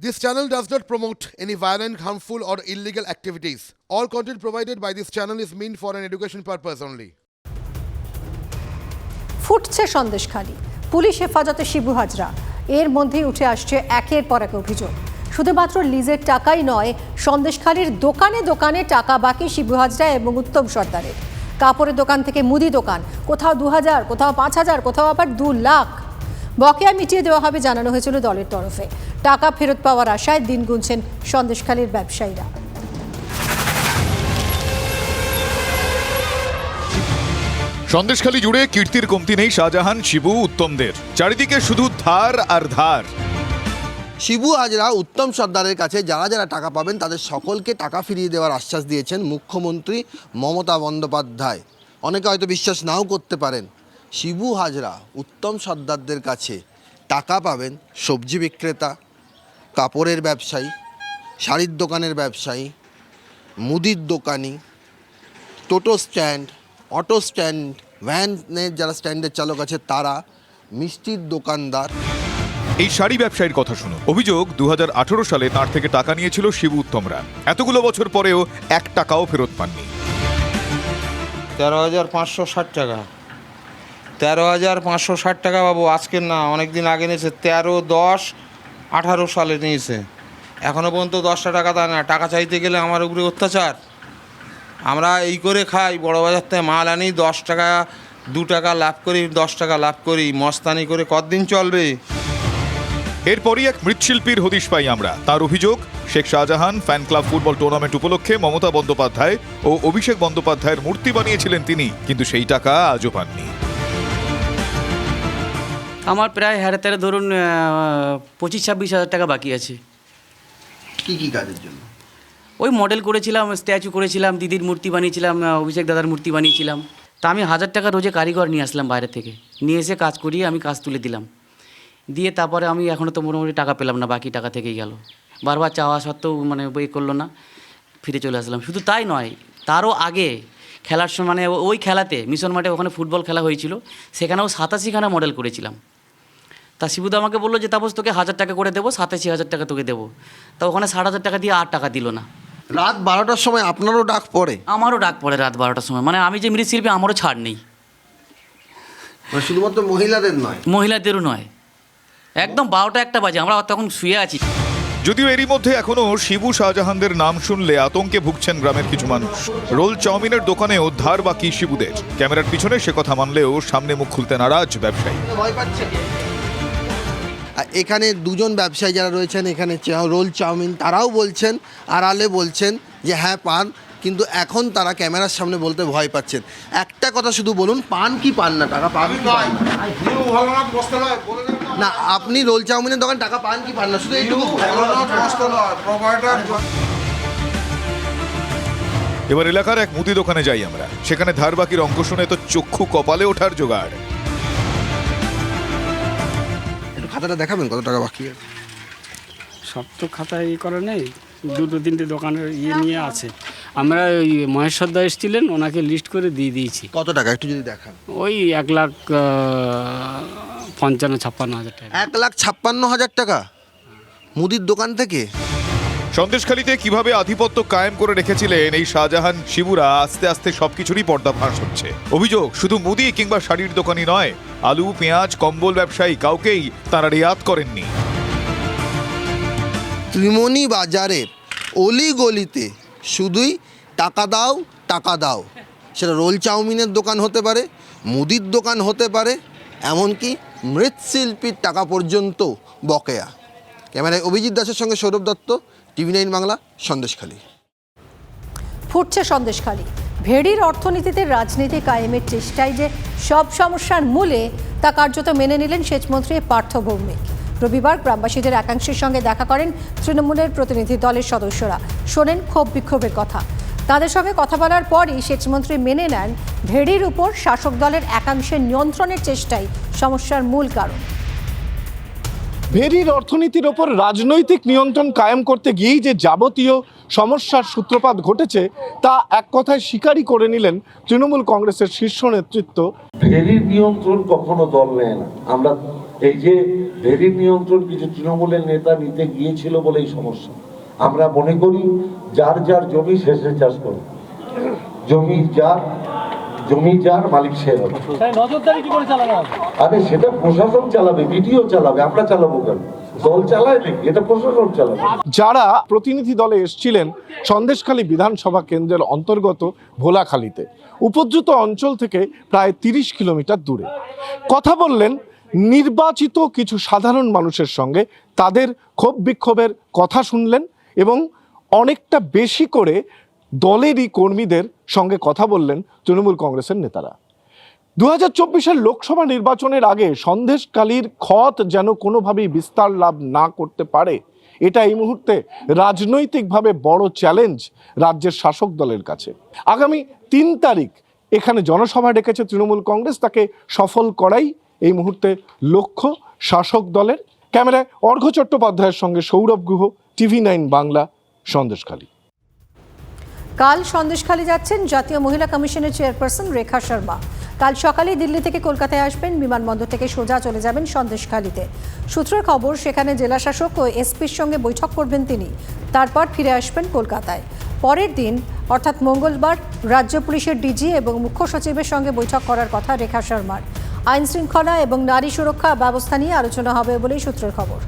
This channel does not promote any violent, harmful, or illegal activities. All content provided by this channel is meant for an education purpose only. ফুটছে Sandeshkhali. Police হেফাজতে শিবু হাজরা। এর মধ্যেই উঠে আসছে একের পর এক অভিযোগ। শুধুমাত্র লিজের টাকাই নয় সন্দেশখালীর দোকানে দোকানে টাকা বাকি শিবু হাজরা এবং উত্তম সর্দারের। কাপড়ের দোকান থেকে মুদি দোকান। কোথাও দু হাজার কোথাও পাঁচ হাজার কোথাও আবার দু লাখ। বকেয়া মিটিয়ে দেওয়া হবে জানানো হয়েছিল দলের তরফে। টাকা ফেরত পাওয়ার আশায় দিন গুনছেন সন্দেশখালীর ব্যবসায়ীরা। সন্দেশখালী জুড়ে কীর্তির কমতি নেই শাহজাহান শিবু উত্তমদের। চারিদিকে শুধু ধার আর ধার। শিবু হাজরা উত্তম সর্দারের কাছে যারা যারা টাকা পাবেন তাদের সকলকে টাকা ফিরিয়ে দেওয়ার আশ্বাস দিয়েছেন মুখ্যমন্ত্রী মমতা বন্দ্যোপাধ্যায়। অনেকে হয়তো বিশ্বাস নাও করতে পারেন। শিবু হাজরা উত্তম সর্দারদের কাছে টাকা পাবেন সবজি বিক্রেতা কাপড়ের ব্যবসায়ী শাড়ির দোকানের ব্যবসায়ী মুদির দোকানি টোটো স্ট্যান্ড অটো স্ট্যান্ড ভ্যানের যারা স্ট্যান্ডের চালক আছে তারা মিষ্টির দোকানদার। এই শাড়ি ব্যবসায়ীর কথা শুনো। অভিযোগ দু হাজার আঠেরো সালে তার থেকে টাকা নিয়েছিল শিবু উত্তমরা। এতগুলো বছর পরেও এক টাকাও ফেরত পাননি। তেরো হাজার পাঁচশো ষাট টাকা। তেরো হাজার পাঁচশো ষাট টাকা বাবু, আজকের না অনেক দিন আগে নিয়েছে। তেরো দশ আঠারো সালে নিয়েছে। এখনও পর্যন্ত দশটা টাকা দেয় না। টাকা চাইতে গেলে আমার উপরে অত্যাচার। আমরা এই করে খাই, বড় বাজার থেকে মাল আনি, দশ টাকা, দু টাকা লাভ করি, দশ টাকা লাভ করি। মস্তানি করে কতদিন চলবে? এরপরই এক মৃৎশিল্পীর হদিশ পাই আমরা। তার অভিযোগ, Sheikh Shahjahan fan club football tournament উপলক্ষে মমতা বন্দ্যোপাধ্যায় ও অভিষেক বন্দ্যোপাধ্যায়ের মূর্তি বানিয়েছিলেন তিনি, কিন্তু সেই টাকা আজও পাননি। আমার প্রায় হারে তেরে ধরুন পঁচিশ ছাব্বিশ হাজার টাকা বাকি আছে। কি কি কাজের জন্য? ওই মডেল করেছিলাম স্ট্যাচু করেছিলাম দিদির মূর্তি বানিয়েছিলাম অভিষেক দাদার মূর্তি বানিয়েছিলাম। তা আমি হাজার টাকা রোজে কারিগর নিয়ে আসলাম বাইরে থেকে। নিয়ে এসে কাজ করিয়ে আমি কাজ তুলে দিলাম। দিয়ে তারপরে আমি এখনও তো মোটামুটি টাকা পেলাম না বাকি টাকা থেকেই গেল। বারবার চাওয়া সত্ত্বেও মানে বই করল না ফিরে চলে আসলাম। শুধু তাই নয় তারও আগে খেলার সময় মানে ওই খেলাতে মিশন মাঠে ওখানে ফুটবল খেলা হয়েছিল সেখানেও সাতাশিখানা মডেল করেছিলাম। তা শিবুদা আমাকে বলল যে তাপস তোকে হাজার টাকা করে দেবো সাতাশি হাজার টাকা তোকে দেবো। তা ওখানে ষাট হাজার টাকা দিয়ে আর টাকা দিল না। রাত বারোটার সময় আপনারও ডাক পড়ে? আমারও ডাক পড়ে রাত বারোটার সময়। মানে আমি যে মৃৎশিল্পী আমারও ছাড় নেই। মানে শুধুমাত্র মহিলাদের নয়? মহিলাদেরও নয়। একদম বারোটা একটা বাজে। আমরা তখন শুয়ে আছি। যদিও এরই মধ্যে এখনও শিবু শাহজাহানদের নাম শুনলে আতঙ্কে ভুগছেন গ্রামের কিছু মানুষ। রোল চাউমিনের দোকানেও ধার বাকি শিবুদের। ক্যামেরার পিছনে সে কথা মানলেও সামনে মুখ খুলতে নারাজ ব্যবসায়ী। ভয় পাচ্ছে এখানে দুজন ব্যবসায়ী যারা রয়েছেন, এখানে রোল চাউমিন তারাও বলছেন, আড়ালে বলছেন যে হ্যাঁ পান। কিন্তু এখন তারা ক্যামেরার সামনে বলতে ভয় পাচ্ছেন। একটা কথা শুধু বলুন, পান কি পান না? টাকা পান না? আপনি রোল চাউমিনের দোকান, টাকা পান কি পান না? শুধু এবার এলাকার এক মুদি দোকানে যাই আমরা। সেখানে ধার বাকির অঙ্ক শুনে তো চক্ষু কপালে ওঠার জোগাড়। খাতাটা দেখাবেন কত টাকা বাকি আছে? সব তো খাতা ই করা নেই দুটো তিনটে দোকানের ইয়ে নিয়ে আছে। আমরা ওই মহেশ্বর দা এসেছিলেন ওনাকে লিস্ট করে দিয়ে দিয়েছি। কত টাকা? একটু যদি দেখান। ওই এক লাখ আহ, পঞ্চান্ন ছাপ্পান্ন হাজার টাকা। এক লাখ ছাপ্পান্ন হাজার টাকা? মুদির দোকান থেকে? সন্দেশখালীতে কীভাবে আধিপত্য কায়েম করে রেখেছিলেন এই শাহজাহান শিবুরা, আস্তে আস্তে সবকিছুরই পর্দা ফাঁস হচ্ছে। অভিযোগ, শুধু মুদি কিংবা শাড়ির দোকানই নয়, আলু, পেঁয়াজ, কম্বল ব্যবসায়ী কাউকেই তারা রেয়াত করেননি। ত্রিমণি বাজারের অলি গলিতে শুধুই টাকা দাও টাকা দাও। সেটা রোল চাউমিনের দোকান হতে পারে, মুদির দোকান হতে পারে, এমনকি মৃৎশিল্পীর টাকা পর্যন্ত বকেয়া। ক্যামেরায় অভিজিৎ দাসের সঙ্গে সৌরভ দত্ত টিভি নাইন বাংলা, সন্দেশখালী। ফুটছে সন্দেশখালী। ভেড়ির অর্থনীতিতে রাজনীতি কায়েমের চেষ্টায় যে সব সমস্যার মূলে, তা কার্যত মেনে নিলেন সেচমন্ত্রী পার্থ ভৌমিক। রবিবার গ্রামবাসীদের একাংশের সঙ্গে দেখা করেন তৃণমূলের প্রতিনিধি দলের সদস্যরা। শোনেন ক্ষোভ বিক্ষোভের কথা। তাদের সঙ্গে কথা বলার পরই সেচমন্ত্রী মেনে নেন ভেড়ির উপর শাসক দলের একাংশের নিয়ন্ত্রণের চেষ্টাই সমস্যার মূল কারণ। ভেরির অর্থনীতির ওপর রাজনৈতিক নিয়ন্ত্রণ কায়েম করতে গিয়েই যে যাবতীয় সমস্যার সূত্রপাত ঘটেছে, তা এক কথায় স্বীকারই করে নিলেন তৃণমূল কংগ্রেসের শীর্ষ নেতৃত্ব। ভেরির নিয়ন্ত্রণ কখনো দল নেয় না। আমরা এই যে ভেরির নিয়ন্ত্রণ কিছু তৃণমূলের নেতা নিতে গিয়েছিল বলেই সমস্যা। আমরা মনে করি যার যার জমি শেষে চাষ করে জমি, যার জমি যার মালিক সে। হবে? আরে সেটা প্রশাসন চালাবে ভিডিও চালাবে আমরা চালাবো কেন? দল চালায় নাকি এটা প্রশাসন চালাবে। যারা প্রতিনিধি দলে এসছিলেন সন্দেশখালী বিধানসভা কেন্দ্রের অন্তর্গত ভোলাখালীতে উপদ্রুত অঞ্চল থেকে প্রায় তিরিশ কিলোমিটার দূরে। কথা বললেন নির্বাচিত কিছু সাধারণ মানুষের সঙ্গে তাদের ক্ষোভ বিক্ষোভের কথা শুনলেন এবং অনেকটা বেশি করে দলেরই কর্মীদের সঙ্গে কথা বললেন তৃণমূল কংগ্রেসের নেতারা। দু হাজার চব্বিশের লোকসভা নির্বাচনের আগে সন্দেশকালীর ক্ষত যেন কোনোভাবেই বিস্তার লাভ না করতে পারে, এটা এই মুহূর্তে রাজনৈতিকভাবে বড় চ্যালেঞ্জ রাজ্যের শাসক দলের কাছে। আগামী তিন তারিখ এখানে জনসভা ডেকেছে তৃণমূল কংগ্রেস, তাকে সফল করাই এই মুহূর্তে লক্ষ্য শাসক দলের। ক্যামেরায় অর্ঘ্য চট্টোপাধ্যায়ের সঙ্গে সৌরভ গুহ, টিভি নাইন বাংলা, সন্দেশখালী। কাল সন্দেশখালী যাচ্ছেন জাতীয় মহিলা কমিশনের চেয়ারপারসন রেখা শর্মা। কাল সকালেই দিল্লি থেকে কলকাতায় আসবেন, বিমানবন্দর থেকে সোজা চলে যাবেন সন্দেশখালিতে। সূত্রের খবর, সেখানে জেলাশাসক ও এসপির সঙ্গে বৈঠক করবেন তিনি। তারপর ফিরে আসবেন কলকাতায়। পরের দিন, অর্থাৎ মঙ্গলবার, রাজ্য পুলিশের ডিজি এবং মুখ্য সচিবের সঙ্গে বৈঠক করার কথা রেখা শর্মার। আইন শৃঙ্খলা এবং নারী সুরক্ষা ব্যবস্থা নিয়ে আলোচনা হবে বলেই সূত্রের খবর।